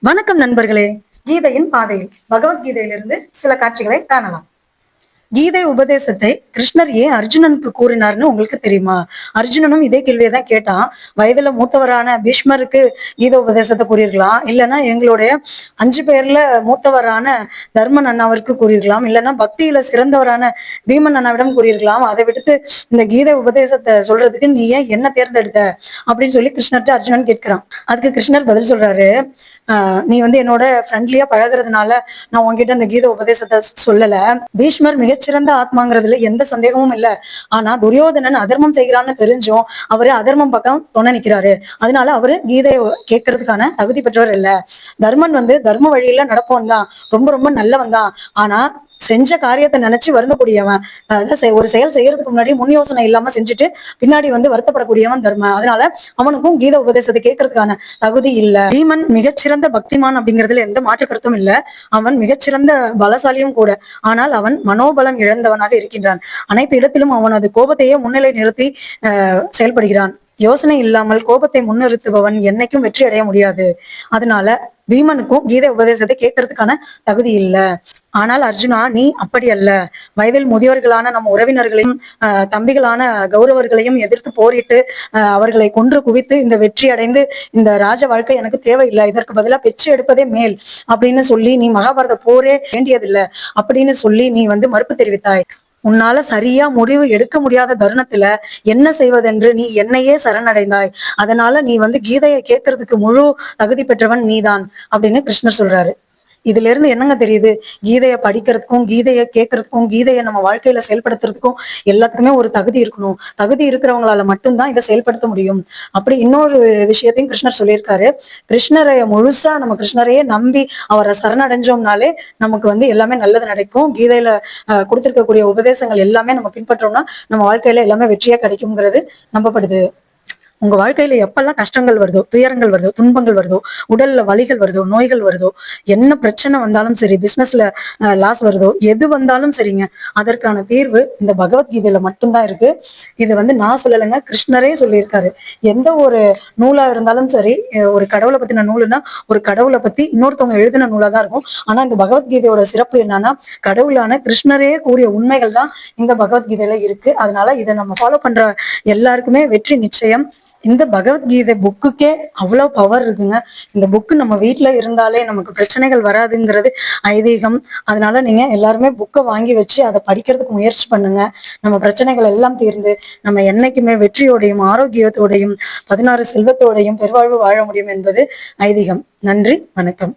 வணக்கம் நண்பர்களே. கீதையின் பாதையில் பகவத்கீதையிலிருந்து சில காட்சிகளை காணலாம். கீதை உபதேசத்தை கிருஷ்ணர் ஏன் அர்ஜுனனுக்கு கூறினார்னு உங்களுக்கு தெரியுமா? அர்ஜுனனும் இதே கேள்வியை தான் கேட்டான். வயதுல மூத்தவரான பீஷ்மருக்கு கீத உபதேசத்தை கூறியிருக்கலாம். இல்லைன்னா எங்களுடைய அஞ்சு பேர்ல மூத்தவரான தர்மன் அண்ணாவிற்கு கூறியிருக்கலாம். இல்லைன்னா பக்தியில சிறந்தவரான பீமன் அண்ணாவிடம் கூறியிருக்கலாம். அதை விடுத்து இந்த கீதை உபதேசத்தை சொல்றதுக்கு நீ ஏன் என்ன தேர்ந்தெடுத்த? அப்படின்னு சொல்லி கிருஷ்ணர்கிட்ட அர்ஜுனன் கேட்கிறான். அதுக்கு கிருஷ்ணர் பதில் சொல்றாரு. "ஆஹ் நீ வந்து என்னோட ஃப்ரெண்ட்லியா பழகுறதுனால நான் உன்கிட்ட இந்த கீத உபதேசத்தை சொல்லல. பீஷ்மர் மிக மிகச்சிறந்த ஆத்மாங்கிறதுல எந்த சந்தேகமும் இல்ல. ஆனா துரியோதனன் அதர்மம் செய்கிறான்னு தெரிஞ்சும் அவரு அதர்மம் பக்கம் துணை நிக்கிறாரு. அதனால அவரு கீதையை கேட்கறதுக்கான தகுதி பெற்றவர் இல்ல. தர்மன் வந்து தர்ம வழியில நடப்பவன் தான் ரொம்ப ரொம்ப நல்லவன் தான் ஆனா செஞ்ச காரியத்தை நினைச்சு வருந்தக்கூடியவன். அதாவது ஒரு செயல் செய்யறதுக்கு முன்னாடி முன் யோசனை இல்லாம செஞ்சுட்டு பின்னாடி வந்து வருத்தப்படக்கூடியவன் தர்ம. அதனால அவனுக்கும் கீத உபதேசத்தை கேட்கறதுக்கான தகுதி இல்ல. பீமன் மிகச்சிறந்த பக்திமான் அப்படிங்கிறதுல எந்த மாற்று கருத்தும் இல்ல. அவன் மிகச்சிறந்த பலசாலியும் கூட. ஆனால் அவன் மனோபலம் இழந்தவனாக இருக்கின்றான். அனைத்து இடத்திலும் அவனது கோபத்தையே முன்னிலை நிறுத்தி அஹ், செயல்படுகிறான். யோசனை இல்லாமல் கோபத்தை முன்னிறுத்துபவன் என்னைக்கும் வெற்றி அடைய முடியாது. அதனால பீமனுக்கும் கீதை உபதேசத்தை கேட்கறதுக்கான தகுதி இல்ல. ஆனால் அர்ஜுனா நீ அப்படி அல்ல. வயதில் முதியவர்களான நம்ம உறவினர்களையும் தம்பிகளான கௌரவர்களையும் எதிர்த்து போரிட்டு அவர்களை கொன்று குவித்து இந்த வெற்றி அடைந்து இந்த ராஜ வாழ்க்கை எனக்கு தேவையில்லை. இதற்கு பதிலா பெற்று எடுப்பதே மேல் அப்படின்னு சொல்லி நீ மகாபாரத போரே வேண்டியதில்லை அப்படின்னு சொல்லி நீ வந்து மறுப்பு தெரிவித்தாய். உன்னால சரியா முடிவு எடுக்க முடியாத தருணத்துல என்ன செய்வதென்று நீ என்னையே சரணடைந்தாய். அதனால நீ வந்து கீதையை கேட்கறதுக்கு முழு தகுதி பெற்றவன் நீதான் அப்படின்னு கிருஷ்ணர் சொல்றாரு. இதுல இருந்து என்னங்க தெரியுது? கீதையை படிக்கிறதுக்கும் கீதையை கேட்கறதுக்கும் கீதையை நம்ம வாழ்க்கையில செயல்படுத்துறதுக்கும் எல்லாத்துக்குமே ஒரு தகுதி இருக்கணும். தகுதி இருக்கிறவங்களால மட்டும்தான் இதை செயல்படுத்த முடியும். அப்படி இன்னொரு விஷயத்தையும் கிருஷ்ணர் சொல்லியிருக்காரு. கிருஷ்ணரை முழுசா நம்ம கிருஷ்ணரையே நம்பி அவரை சரணடைஞ்சோம்னாலே நமக்கு வந்து எல்லாமே நல்லது நடக்கும். கீதையில அஹ், கொடுத்திருக்கக்கூடிய உபதேசங்கள் எல்லாமே நம்ம பின்பற்றோம்னா நம்ம வாழ்க்கையில எல்லாமே வெற்றியா கிடைக்குங்கிறது நம்பப்படுது. உங்க வாழ்க்கையில எப்பெல்லாம் கஷ்டங்கள் வருதோ துயரங்கள் வருதோ துன்பங்கள் வருதோ உடல்ல வலிகள் வருதோ நோய்கள் வருதோ என்ன பிரச்சனை வந்தாலும் சரி பிசினஸ்ல லாஸ் வருதோ எது வந்தாலும் சரிங்க. அதற்கான தீர்வு இந்த பகவத்கீதையில மட்டும்தான் இருக்கு. இது வந்து நான் சொல்லலைங்க கிருஷ்ணரே சொல்லியிருக்காரு. எந்த ஒரு நூலா இருந்தாலும் சரி ஒரு கடவுளை பத்தின நூலுனா ஒரு கடவுளை பத்தி இன்னொருத்தவங்க எழுதின நூலா தான் இருக்கும். ஆனா இந்த பகவத்கீதையோட சிறப்பு என்னன்னா கடவுளான கிருஷ்ணரே கூறிய உண்மைகள் தான் இந்த பகவத்கீதையில இருக்கு. அதனால இதை நம்ம ஃபாலோ பண்ற எல்லாருக்குமே வெற்றி நிச்சயம். இந்த பகவத்கீதை புக்குக்கே அவ்வளோ பவர் இருக்குங்க. இந்த புக்கு நம்ம வீட்டில் இருந்தாலே நமக்கு பிரச்சனைகள் வராதுங்கிறது ஐதீகம். அதனால நீங்கள் எல்லாருமே புக்கை வாங்கி வச்சு அதை படிக்கிறதுக்கு முயற்சி பண்ணுங்க. நம்ம பிரச்சனைகள் எல்லாம் தீர்ந்து நம்ம என்னைக்குமே வெற்றியோடையும் ஆரோக்கியத்தோடையும் பதினாறு செல்வத்தோடையும் பெருவாழ்வு வாழ முடியும் என்பது ஐதீகம். நன்றி வணக்கம்.